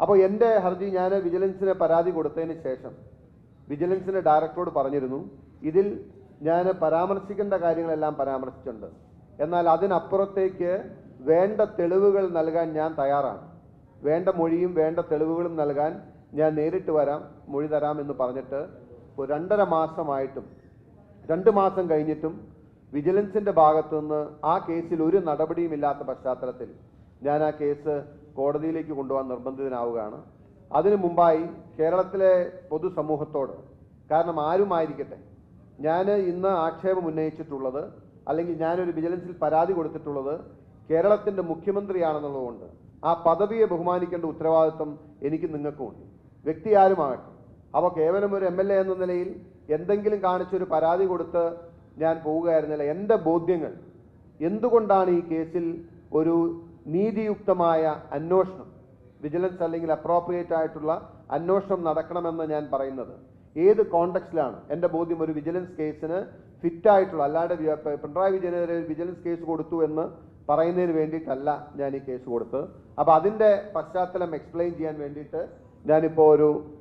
അപ്പോൾ എന്റെ ഹർജി ഞാൻ വിജിലൻസിന് പരാതി കൊടുത്തതിന് ശേഷം വിജിലൻസിന്റെ ഡയറക്ടറോട് പറഞ്ഞിരുന്നു ഇതിൽ ഞാൻ പരാമർശിക്കേണ്ട കാര്യങ്ങളെല്ലാം പരാമർശിച്ചിട്ടുണ്ട്. എന്നാൽ അതിനപ്പുറത്തേക്ക് വേണ്ട തെളിവുകൾ നൽകാൻ ഞാൻ തയ്യാറാണ്. വേണ്ട മൊഴിയും വേണ്ട തെളിവുകളും നൽകാൻ ഞാൻ നേരിട്ട് വരാം മൊഴി തരാം എന്ന് പറഞ്ഞിട്ട് ഒരു രണ്ടര മാസമായിട്ടും രണ്ട് മാസം കഴിഞ്ഞിട്ടും വിജിലൻസിന്റെ ഭാഗത്തുനിന്ന് ആ കേസിൽ ഒരു നടപടിയും ഇല്ലാത്ത പശ്ചാത്തലത്തിൽ ഞാൻ ആ കേസ് കോടതിയിലേക്ക് കൊണ്ടുപോകാൻ നിർബന്ധിതനാവുകയാണ്. അതിനു മുമ്പായി കേരളത്തിലെ പൊതുസമൂഹത്തോട് കാരണം ആരുമായിരിക്കട്ടെ ഞാൻ ഇന്ന് ആക്ഷേപം ഉന്നയിച്ചിട്ടുള്ളത് അല്ലെങ്കിൽ ഞാനൊരു വിജിലൻസിൽ പരാതി കൊടുത്തിട്ടുള്ളത് കേരളത്തിന്റെ മുഖ്യമന്ത്രിയാണെന്നുള്ളതുകൊണ്ട് ആ പദവിയെ ബഹുമാനിക്കേണ്ട ഉത്തരവാദിത്വം എനിക്ക് നിങ്ങൾക്കുമുണ്ട്. വ്യക്തി ആരുമാകട്ടെ അപ്പോൾ കേവലം ഒരു എം എൽ എ എന്ന നിലയിൽ എന്തെങ്കിലും കാണിച്ചൊരു പരാതി കൊടുത്ത് ഞാൻ പോവുകയായിരുന്നില്ല. എന്റെ ബോധ്യങ്ങൾ എന്തുകൊണ്ടാണ് ഈ കേസിൽ ഒരു നീതിയുക്തമായ അന്വേഷണം വിജിലൻസ് അല്ലെങ്കിൽ അപ്രോപ്രിയേറ്റ് ആയിട്ടുള്ള അന്വേഷണം നടക്കണമെന്ന് ഞാൻ പറയുന്നത്. ഏത് കോണ്ടക്സ്റ്റിലാണ് എന്റെ ബോധ്യം ഒരു വിജിലൻസ് കേസിന് ഫിറ്റായിട്ടുള്ള പ- പിണറായി വിജയനെതിരെ വിജിലൻസ് കേസ് കൊടുത്തു എന്ന് പറയുന്നതിന് വേണ്ടിയിട്ടല്ല ഞാൻ ഈ കേസ് കൊടുത്തത്. അപ്പോൾ അതിന്റെ പശ്ചാത്തലം എക്സ്പ്ലെയിൻ ചെയ്യാൻ വേണ്ടിയിട്ട് ഞാനിപ്പോൾ ഒരു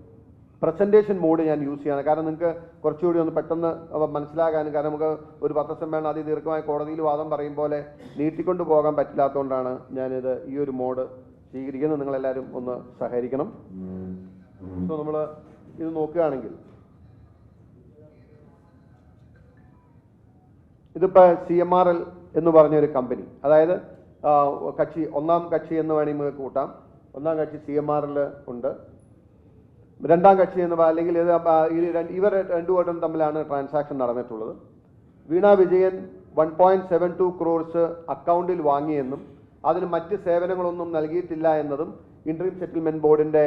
പ്രസന്റേഷൻ മോഡ് ഞാൻ യൂസ് ചെയ്യാണ്. കാരണം നിങ്ങൾക്ക് കുറച്ചുകൂടി ഒന്ന് പെട്ടെന്ന് മനസ്സിലാകാനും കാരണം നമുക്ക് ഒരു പത്രസമ്മേളനം അതിദീർഘമായ കോടതിയിൽ വാദം പറയും പോലെ നീട്ടിക്കൊണ്ട് പോകാൻ പറ്റില്ലാത്തതുകൊണ്ടാണ് ഞാനിത് ഈ ഒരു മോഡ് സ്വീകരിക്കുന്നത്. നിങ്ങളെല്ലാവരും ഒന്ന് സഹകരിക്കണം. സോ നമ്മൾ ഇത് നോക്കുകയാണെങ്കിൽ ഇതിപ്പോൾ സി എം ആർ എൽ എന്ന് പറഞ്ഞ ഒരു കമ്പനി അതായത് കക്ഷി ഒന്നാം കക്ഷി എന്ന് വേണമെങ്കിൽ നമുക്ക് കൂട്ടാം. ഒന്നാം കക്ഷി സി എം ആർ എൽ ഉണ്ട്. രണ്ടാം കക്ഷി എന്ന് അല്ലെങ്കിൽ ഇത് ഇവർ രണ്ടു രണ്ടുപേരും തമ്മിലാണ് ട്രാൻസാക്ഷൻ നടന്നിട്ടുള്ളത്. Veena Vijayan one point seven two crores അക്കൗണ്ടിൽ വാങ്ങിയെന്നും അതിന് മറ്റ് സേവനങ്ങളൊന്നും നൽകിയിട്ടില്ല എന്നതും ഇൻട്രീം സെറ്റിൽമെന്റ് ബോർഡിന്റെ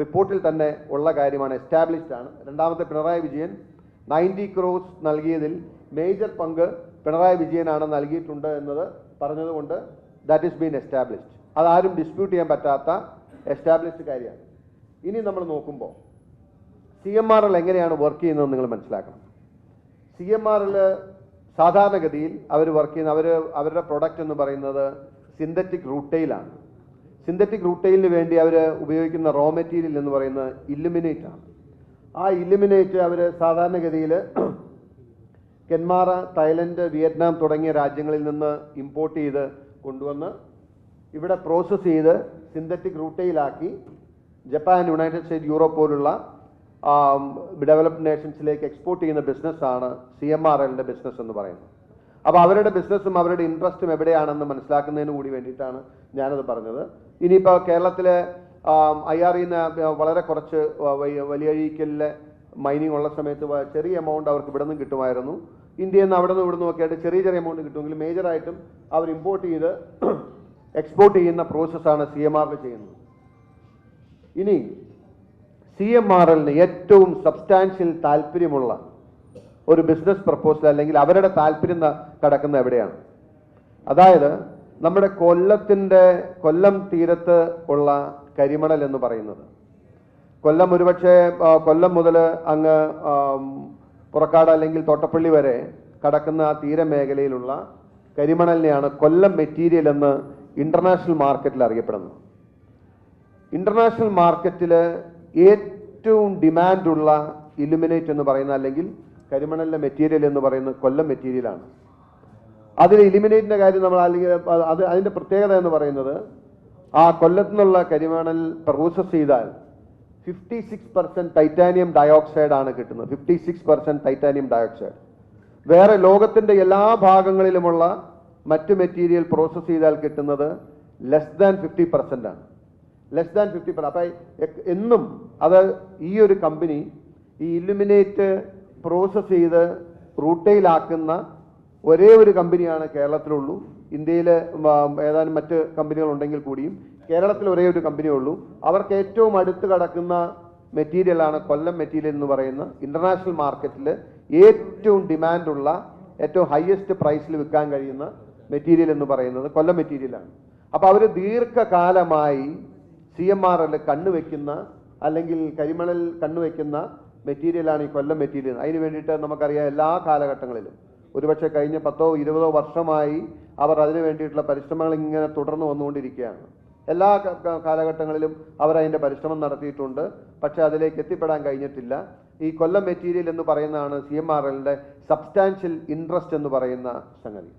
റിപ്പോർട്ടിൽ തന്നെ ഉള്ള കാര്യമാണ് എസ്റ്റാബ്ലിഷ്ഡ് ആണ്. രണ്ടാമത്തെ പിണറായി വിജയൻ നയന്റി ക്രോസ് നൽകിയതിൽ മേജർ പങ്ക് പിണറായി വിജയനാണ് നൽകിയിട്ടുണ്ട് എന്നത് പറഞ്ഞതുകൊണ്ട് ദാറ്റ് ഈസ് ബീൻ എസ്റ്റാബ്ലിഷ്ഡ് അതാരും ഡിസ്പ്യൂട്ട് ചെയ്യാൻ പറ്റാത്ത എസ്റ്റാബ്ലിഷ്ഡ് കാര്യമാണ്. ഇനി നമ്മൾ നോക്കുമ്പോൾ സി എം ആർ എൽ എങ്ങനെയാണ് വർക്ക് ചെയ്യുന്നത് നിങ്ങൾ മനസ്സിലാക്കണം. സി എം ആർ എൽ സാധാരണഗതിയിൽ അവർ വർക്ക് ചെയ്യുന്ന അവർ അവരുടെ പ്രൊഡക്റ്റ് എന്ന് പറയുന്നത് സിന്തറ്റിക് റൂട്ടെയിലാണ് സിന്തറ്റിക് റൂട്ടെയിലിന് വേണ്ടി അവർ ഉപയോഗിക്കുന്ന റോ മെറ്റീരിയൽ എന്ന് പറയുന്നത് ഇല്ലുമിനേറ്റ് ആണ്. ആ ഇല്ലുമിനേറ്റ് അവർ സാധാരണഗതിയിൽ കെന്മാറ തായ്ലൻഡ് വിയറ്റ്നാം തുടങ്ങിയ രാജ്യങ്ങളിൽ നിന്ന് ഇമ്പോർട്ട് ചെയ്ത് കൊണ്ടുവന്ന് ഇവിടെ പ്രോസസ്സ് ചെയ്ത് സിന്തറ്റിക് റൂട്ടയിലാക്കി ജപ്പാൻ യുണൈറ്റഡ് സ്റ്റേറ്റ് യൂറോപ്പ് പോലുള്ള ഡെവലപ്ഡ് നേഷൻസിലേക്ക് എക്സ്പോർട്ട് ചെയ്യുന്ന ബിസിനസ്സാണ് സി എം ആർ എല്ലിന്റെ ബിസിനസ് എന്ന് പറയുന്നത്. അപ്പോൾ അവരുടെ ബിസിനസ്സും അവരുടെ ഇൻട്രസ്റ്റും എവിടെയാണെന്ന് മനസ്സിലാക്കുന്നതിന് കൂടി വേണ്ടിയിട്ടാണ് ഞാനത് പറഞ്ഞത്. ഇനിയിപ്പോൾ കേരളത്തിലെ ഐ ആർ ഇന്ന് വളരെ കുറച്ച് വലിയ അഴീക്കലിലെ മൈനിങ് ഉള്ള സമയത്ത് ചെറിയ എമൗണ്ട് അവർക്ക് ഇവിടെ നിന്ന് കിട്ടുമായിരുന്നു. ഇന്ത്യയിൽ നിന്ന് അവിടെ നിന്ന് ഇവിടെ നിന്നൊക്കെ ആയിട്ട് ചെറിയ ചെറിയ എമൗണ്ട് കിട്ടുമെങ്കിൽ മേജറായിട്ടും അവർ ഇമ്പോർട്ട് ചെയ്ത് എക്സ്പോർട്ട് ചെയ്യുന്ന പ്രോസസ്സാണ് സി എം ആറിൽ ചെയ്യുന്നത്. ഇനി സി എം ആർ എല്ലിന് ഏറ്റവും സബ്സ്റ്റാൻഷ്യൽ താല്പര്യമുള്ള ഒരു ബിസിനസ് പ്രപ്പോസൽ അല്ലെങ്കിൽ അവരുടെ താല്പര്യം കടക്കുന്ന എവിടെയാണ്? അതായത് നമ്മുടെ കൊല്ലത്തിന്റെ കൊല്ലം തീരത്ത് ഉള്ള കരിമണൽ എന്ന് പറയുന്നത്. കൊല്ലം ഒരുപക്ഷെ കൊല്ലം മുതൽ അങ്ങ് പുറക്കാട് അല്ലെങ്കിൽ തോട്ടപ്പള്ളി വരെ കടക്കുന്ന ആ തീരമേഖലയിലുള്ള കരിമണലിനെയാണ് കൊല്ലം മെറ്റീരിയൽ എന്ന് ഇന്റർനാഷണൽ മാർക്കറ്റിൽ അറിയപ്പെടുന്നത്. ഇന്റർനാഷണൽ മാർക്കറ്റിൽ ഏറ്റവും ഡിമാൻഡുള്ള ഇലുമിനേറ്റ് എന്ന് പറയുന്ന അല്ലെങ്കിൽ കരിമണലിലെ മെറ്റീരിയൽ എന്ന് പറയുന്ന കൊല്ലം മെറ്റീരിയലാണ് അതിൽ ഇലിമിനേറ്റിന്റെ കാര്യം നമ്മൾ അല്ലെങ്കിൽ അത് അതിന്റെ പ്രത്യേകത എന്ന് പറയുന്നത് ആ കൊല്ലത്തു നിന്നുള്ള കരിമണൽ പ്രോസസ് ചെയ്താൽ fifty six percent titanium dioxide ആണ് കിട്ടുന്നത്. Fifty six percent titanium dioxide വേറെ ലോകത്തിന്റെ എല്ലാ ഭാഗങ്ങളിലുമുള്ള മറ്റു മെറ്റീരിയൽ പ്രോസസ്സ് ചെയ്താൽ കിട്ടുന്നത് ലെസ് ദാൻ ഫിഫ്റ്റി പെർസെന്റ് ആണ്. ലെസ് ദാൻ ഫിഫ്റ്റി പെർ അപ്പം എന്നും അത് ഈ ഒരു കമ്പനി ഈ ഇലുമിനേറ്റ് പ്രോസസ്സ് ചെയ്ത് റൂട്ടയിലാക്കുന്ന ഒരേ ഒരു കമ്പനിയാണ് കേരളത്തിലുള്ളൂ. ഇന്ത്യയിൽ ഏതാനും മറ്റ് കമ്പനികൾ ഉണ്ടെങ്കിൽ കൂടിയും കേരളത്തിൽ ഒരേ ഒരു കമ്പനിയേ ഉള്ളൂ. അവർക്ക് ഏറ്റവും അടുത്ത് കിടക്കുന്ന മെറ്റീരിയലാണ് കൊല്ലം മെറ്റീരിയൽ എന്ന് പറയുന്ന ഇന്റർനാഷണൽ മാർക്കറ്റിൽ ഏറ്റവും ഡിമാൻഡുള്ള ഏറ്റവും ഹയസ്റ്റ് പ്രൈസിൽ വിൽക്കാൻ കഴിയുന്ന മെറ്റീരിയൽ എന്ന് പറയുന്നത് കൊല്ലം മെറ്റീരിയലാണ് അപ്പോൾ അവർ ദീർഘകാലമായി സി എം ആർ എൽ കണ്ണുവെക്കുന്ന അല്ലെങ്കിൽ കരിമണൽ കണ്ണുവെക്കുന്ന മെറ്റീരിയലാണ് ഈ കൊല്ലം മെറ്റീരിയൽ അതിന് വേണ്ടിയിട്ട് നമുക്കറിയാം എല്ലാ കാലഘട്ടങ്ങളിലും. ഒരുപക്ഷെ കഴിഞ്ഞ പത്തോ ഇരുപതോ വർഷമായി അവർ അതിനു വേണ്ടിയിട്ടുള്ള പരിശ്രമങ്ങൾ ഇങ്ങനെ തുടർന്ന് വന്നുകൊണ്ടിരിക്കുകയാണ്. എല്ലാ കാലഘട്ടങ്ങളിലും അവർ അതിന്റെ പരിശ്രമം നടത്തിയിട്ടുണ്ട്. പക്ഷേ അതിലേക്ക് എത്തിപ്പെടാൻ കഴിഞ്ഞിട്ടില്ല. ഈ കൊല്ലം മെറ്റീരിയൽ എന്ന് പറയുന്നതാണ് സി എം ആർ എല്ലിന്റെ സബ്സ്റ്റാൻഷ്യൽ ഇൻട്രസ്റ്റ് എന്ന് പറയുന്ന സംഗതി.